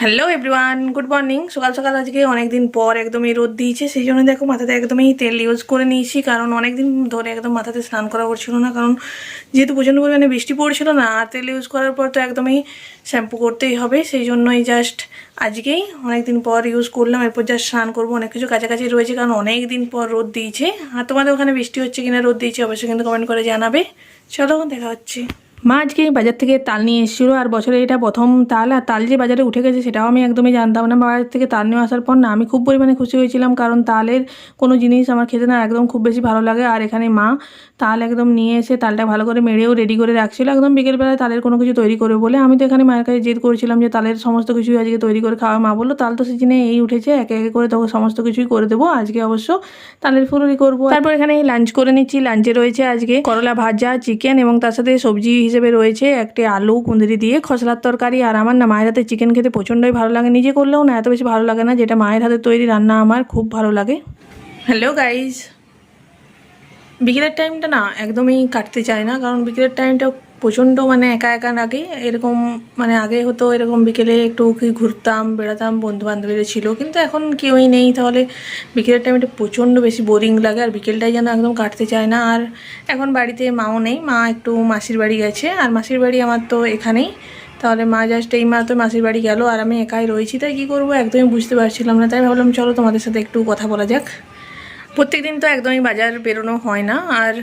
Hello everyone good morning সকাল সকাল আজকে অনেক দিন পর একদমই রোদ দিয়েছে, সেই জন্য দেখো মাথাতে একদমই তেল ইউজ করে নিয়েছি, কারণ অনেক দিন ধরে একদম মাথাতে স্নান করা হচ্ছিল না, কারণ যেহেতু প্রচণ্ড পরিমাণে বৃষ্টি পড়ছিল না, আর তেল ইউজ করার পর তো একদমই শ্যাম্পু করতেই হবে, সেই জন্যই জাস্ট আজকেই অনেক দিন পর ইউজ করলাম, এরপর জাস্ট স্নান করব, অনেক কিছু কাছাকাছি রয়েছে, কারণ অনেক দিন পর রোদ দিয়েছে। আর তোমাদের ওখানে বৃষ্টি হচ্ছে কিনা, রোদ দিয়েছে, অবশ্যই কিন্তু কমেন্ট করে জানাবে। চলো, দেখা হচ্ছে। মা আজকে বাজার থেকে তাল নিয়ে এসেছিল আর বছরে এটা প্রথম তাল, আর তাল যে বাজারে উঠে গেছে সেটাও আমি একদমই জানতাম না। বাজার থেকে তাল নিয়ে আসার পর না আমি খুব পরিমাণে খুশি হয়েছিলাম কারণ তালের কোনো জিনিস আমার খেতে না একদম খুব বেশি ভালো লাগে। আর এখানে মা তাল একদম নিয়ে এসে তালটা ভালো করে মেরেও রেডি করে রাখছিল। একদম বিকেলবেলায় তালের কোনো কিছু তৈরি করবে বলে আমি তো এখানে মায়ের কাছে জেদ করেছিলাম যে তালের সমস্ত কিছুই আজকে তৈরি করে খাওয়া মা বলল, তাল তো সিজনে এই উঠেছে, একে একে করে তখন সমস্ত কিছুই করে দেবো। আজকে অবশ্য তালের ফুলুরি করব। তারপর এখানে লাঞ্চ করে নিচ্ছি। লাঞ্চে রয়েছে আজকে করলা ভাজা চিকেন এবং তার সাথে সবজি হিসেবে রয়েছে একটি আলু কুঁদরি দিয়ে, খসলার তরকারি আর আমার না মায়ের হাতে চিকেন খেতে প্রচণ্ডই ভালো লাগে। নিজে করলেও না এত বেশি ভালো লাগে না যেটা মায়ের হাতে তৈরি রান্না আমার খুব ভালো লাগে। হ্যালো গাইজ বিকেলের টাইমটা না একদমই কাটতে চায় না, কারণ বিকেলের টাইমটা প্রচণ্ড মানে একা একা লাগে। এরকম মানে আগে হতো এরকম বিকেলে একটু কি ঘুরতাম, বেড়াতাম বন্ধু বান্ধবীরা ছিল। কিন্তু এখন কেউই নেই। তাহলে বিকেলের টাইমটা প্রচণ্ড বেশি বোরিং লাগে। আর বিকেলটাই যেন একদম কাটতে চায় না। আর এখন বাড়িতে মাও নেই। মা একটু মাসির বাড়ি গেছে। আর মাসির বাড়ি আমার তো এখানেই। তাহলে মা জাস্ট এই মা তো মাসির বাড়ি গেল। আর আমি একাই রয়েছি। তাই কী করব? একদমই বুঝতে পারছিলাম না। তাই ভাবলাম, চলো তোমাদের সাথে একটু কথা বলা যাক। প্রত্যেক দিন তো একদমই বাজার বেরোনো হয় না। আর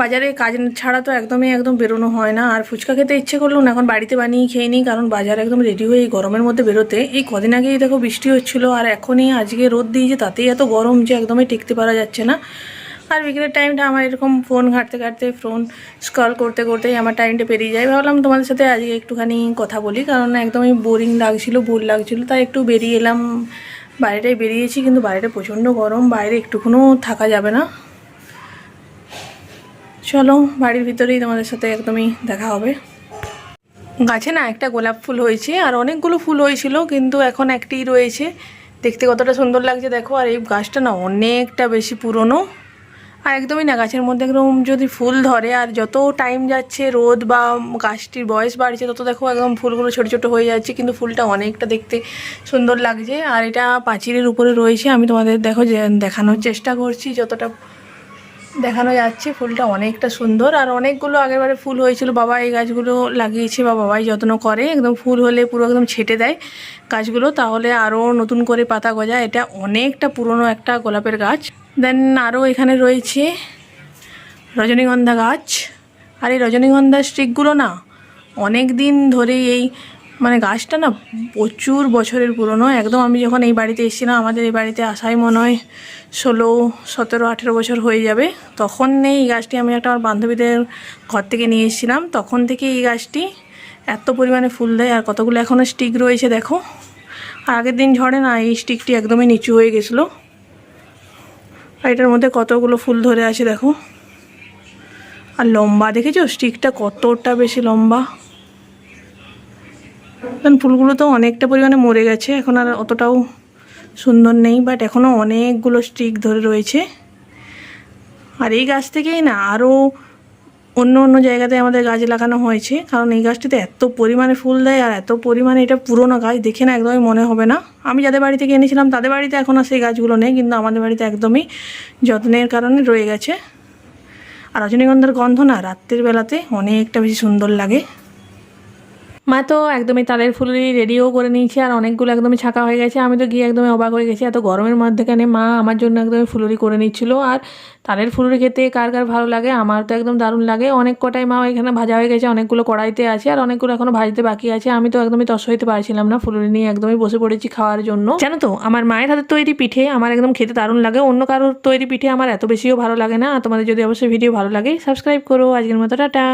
বাজারে কাজ ছাড়া তো একদমই একদম বেরোনো হয় না। আর ফুচকা খেতে ইচ্ছে করলেও না, এখন বাড়িতে বানিয়ে খেয়ে নিই, কারণ বাজার একদম রেডি হয়ে এই গরমের মধ্যে বেরোতে। এই কদিন আগেই দেখো বৃষ্টি হচ্ছিল, আর এখনই আজকে রোদ দিয়েছে, তাতেই এত গরম যে একদমই টিকতে পারা যাচ্ছে না। আর বিকেলের টাইমটা আমার এরকম ফোন ঘাঁটতে ঘাঁটতে ফোন স্ক্রল করতে করতেই আমার টাইমটা পেরিয়ে যায়। ভাবলাম তোমাদের সাথে আজকে একটুখানি কথা বলি, কারণ একদমই বোরিং লাগছিল বোর লাগছিল, তাই একটু বেরিয়ে এলাম। বাইরেটাই বেরিয়েছি, কিন্তু বাইরে প্রচণ্ড গরম, বাইরে একটুকুনও থাকা যাবে না। চলো, বাড়ির ভিতরেই তোমাদের সাথে একদমই দেখা হবে। গাছে না একটা গোলাপ ফুল হয়েছে, আর অনেকগুলো ফুল হয়েছিল, কিন্তু এখন একটিই রয়েছে। দেখতে কতটা সুন্দর লাগছে, দেখো, আর এই গাছটা না অনেকটা বেশি পুরনো। আর একদমই না, গাছের মধ্যে একদম যদি ফুল ধরে, আর যত টাইম যাচ্ছে, রোদ বা গাছটির বয়স বাড়ছে, তত দেখো একদম ফুলগুলো ছোটো ছোটো হয়ে যাচ্ছে, কিন্তু ফুলটা অনেকটা দেখতে সুন্দর লাগছে। আর এটা পাঁচিলের উপরে রয়েছে, আমি তোমাদের দেখো দেখানোর চেষ্টা করছি, যতটা দেখানো যাচ্ছে ফুলটা অনেকটা সুন্দর। আর অনেকগুলো আগেরবারে ফুল হয়েছিল। বাবা এই গাছগুলো লাগিয়েছে বা বাবাই যত্ন করে। একদম ফুল হলে পুরো একদম ছেটে দেয় গাছগুলো। তাহলে আরও নতুন করে পাতা গজায়। এটা অনেকটা পুরনো একটা গোলাপের গাছ। দেন আরও এখানে রয়েছে রজনীগন্ধা গাছ। আর এই রজনীগন্ধা স্টিকগুলো না অনেক দিন ধরে এই মানে গাছটা না প্রচুর বছরের পুরনো। একদম আমি যখন এই বাড়িতে এসেছিলাম, আমাদের এই বাড়িতে আসাই মনে হয় ষোলো, সতেরো, আঠেরো বছর হয়ে যাবে। তখন এই গাছটি আমি একটা আমার বান্ধবীদের ঘর থেকে নিয়ে এসেছিলাম। তখন থেকে এই গাছটি এত পরিমাণে ফুল দেয় আর কতগুলো এখনও স্টিক রয়েছে দেখো। আর আগের দিন ঝড়ে না এই স্টিকটি একদমই নিচু হয়ে গেছিল। আর এটার মধ্যে কতগুলো ফুল ধরে আছে দেখো। আর লম্বা দেখেছ? স্টিকটা কতটা বেশি লম্বা। কারণ ফুলগুলো তো অনেকটা পরিমাণে মরে গেছে, এখন আর অতটাও সুন্দর নেই বাট এখনও অনেকগুলো স্টিক ধরে রয়েছে। আর এই গাছ থেকেই না, আরও অন্য অন্য জায়গাতে আমাদের গাছ লাগানো হয়েছে, কারণ এই গাছটিতে এত পরিমাণে ফুল দেয় আর এত পরিমাণে এটা পুরোনো গাছ, দেখে না একদমই মনে হবে না। আমি যাদের বাড়ি থেকে এনেছিলাম তাদের বাড়িতে এখন আর সেই গাছগুলো নেই, কিন্তু আমাদের বাড়িতে একদমই যত্নের কারণে রয়ে গেছে। আর রজনীগন্ধার গন্ধ না রাত্রের বেলাতে অনেকটা বেশি সুন্দর লাগে। মা তো একদমই তালের ফুলই রেডিও করে নিয়েছে আর অনেকগুলো একদমই ছাকা হয়ে গেছে। আমি তো গিয়ে একদমই অবাক হয়ে গেছি। এত গরমের মধ্যেখানে মা আমার জন্য একদমই ফুলুরি করে নিচ্ছিল। আর তালের ফুলুরি খেতে কার কার ভালো লাগে? আমার তো একদম দারুণ লাগে। অনেক কটাই মা এখানে ভাজা হয়ে গেছে, অনেকগুলো কড়াইতে আছে আর অনেকগুলো এখনও ভাজতে বাকি আছে। আমি তো একদমই তস হইতে পারছিলাম না ফুলুরি নিয়ে একদমই বসে পড়েছি খাওয়ার জন্য। জানো তো, আমার মায়ের হাতের তৈরি পিঠে আমার একদম খেতে দারুণ লাগে। অন্য কারোর তৈরি পিঠে আমার এত বেশিও ভালো লাগে না। তোমাদের যদি অবশ্যই ভিডিও ভালো লাগে সাবস্ক্রাইব করো। আজকের মতো, টাটা।